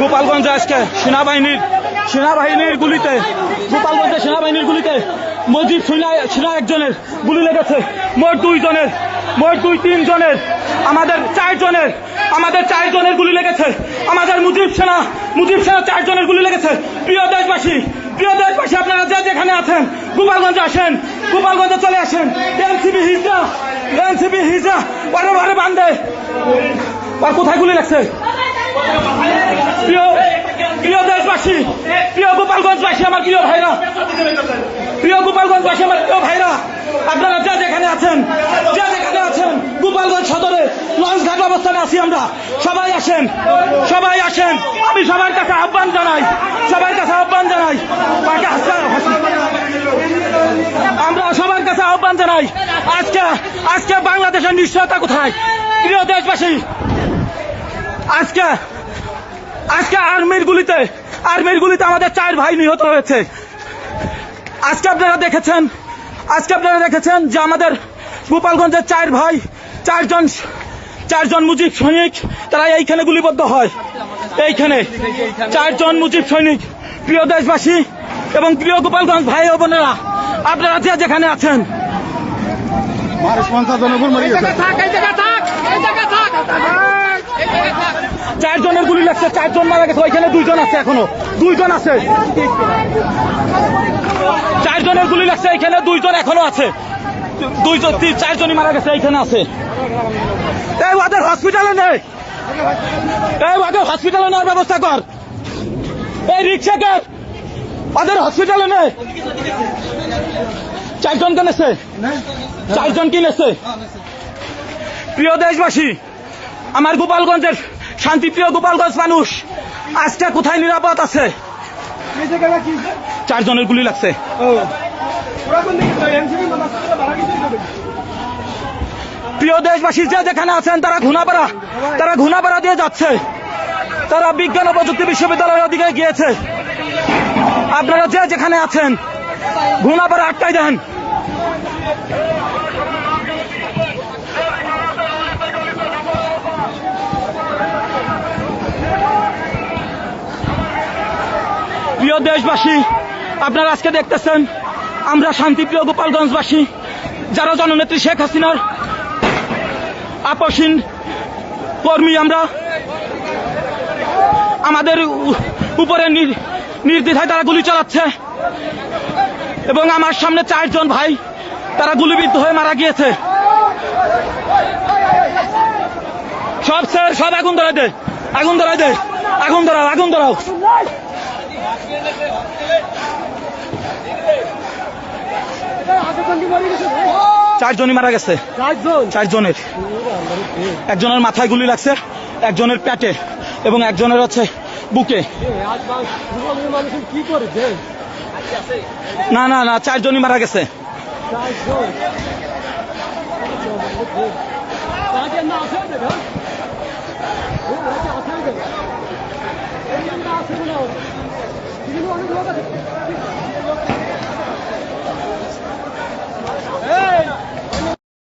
গোপালগঞ্জে আজকে সেনাবাহিনীর সেনাবাহিনীর গুলিতে, গোপালগঞ্জে সেনাবাহিনীর গুলিতে মজিব সিনা সিনা একজনের গুলি লেগেছে। মোট দুইজনের, মোট দুই তিনজনের, আমাদের চারজনের আমাদের চারজনের গুলি লেগেছে। আমাদের মুজিব সেনা মুজিব সেনা চারজনের গুলি লেগেছে। প্রিয় দেশবাসী প্রিয় দেশবাসী, আপনারা যে যেখানে আছেন, গোপালগঞ্জে আসেন, গোপালগঞ্জে চলে আসেন। এনসিবি হিজরা এনসিবি হিজরা পরে পরে বান্ধে আর কোথায় গুলি লাগছে? দেশবাসী প্রিয় গোপালগঞ্জবাসী, আমার প্রিয় ভাইরা। প্রিয় গোপালগঞ্জবাসী, আমার প্রিয় ভাইরা, আপনারা যা যেখানে আছেন, যা যেখানে আছেন, গোপালগঞ্জ সদরে লঞ্চ ঘাট অবস্থানে আছি আমরা। সবাই আসেন সবাই আসেন। আমি সবার কাছে আহ্বান জানাই, সবার কাছে আহ্বান জানাই। আমরা সবার কাছে আহ্বান জানাই, আজকে আজকে বাংলাদেশের নিশ্চয়তা কোথায়? প্রিয় দেশবাসী, আজকে আজকে আর্মির গুলিতে আর্মির গুলিতে আমাদের চার ভাই নিহত হয়েছে। আজকে আপনারা দেখেছেন আজকে আপনারা দেখেছেন যে আমাদের গোপালগঞ্জের চার ভাই চারজন চারজন মুজিব সৈনিক তারা এইখানে গুলিবদ্ধ হয়। এইখানে চারজন মুজিব সৈনিক প্রিয় দেশবাসী এবং প্রিয় গোপালগঞ্জ ভাই ও বোনেরা আপনারা যে যেখানে আছেন। চারজনের লাগছে চারজন মারা গেছে, ওইখানে দুইজন আছে এখনও। দুইজন আছে। চারজনের গুলি লাগছে, এখানে দুইজন এখনও আছে। দুইজন চারজনই মারা গেছে এইখানে আছে। এই ওদের হসপিটালে নেই। এই ওদের হসপিটালে নেওয়ার ব্যবস্থা কর। এই রিক্সা রিক্সাকে ওদের হসপিটালে নেই। চারজন কেনেছে চারজন কিনেছে প্রিয় দেশবাসী, আমার গোপালগঞ্জের শান্তিপ্রিয় গোপালগঞ্জ মানুষ, আজকে কোথায় নিরাপদ আছে? চারজনের গুলি লাগছে। প্রিয় দেশবাসী যে যেখানে আছেন, তারা ঘুনাপাড়া তারা ঘুনাপাড়া দিয়ে যাচ্ছে। তারা বিজ্ঞান ও প্রযুক্তি বিশ্ববিদ্যালয়ের ওদিকে গিয়েছে। আপনারা যে যেখানে আছেন, ঘুনাপাড়া আটকাই দেন। প্রিয় দেশবাসী, আপনারা আজকে দেখতেছেন আমরা শান্তিপ্রিয় গোপালগঞ্জবাসী, যারা জননেত্রী শেখ হাসিনার আপসীন কর্মী আমরা, আমাদের উপরে নির- নির্দ্বিধায় তারা গুলি চালাচ্ছে এবং আমার সামনে চারজন ভাই তারা গুলিবিদ্ধ হয়ে মারা গিয়েছে। সব স্যার, সব আগুন ধরাই দে, আগুন ধরাই দে, আগুন ধরাও আগুন ধরাও। চারজনই মারা গেছে। চারজনের। একজনের মাথায় গুলি লাগছে একজনের পেটে এবং একজনের হচ্ছে বুকে। না না না চারজনই মারা গেছে। অনেক লোক আছে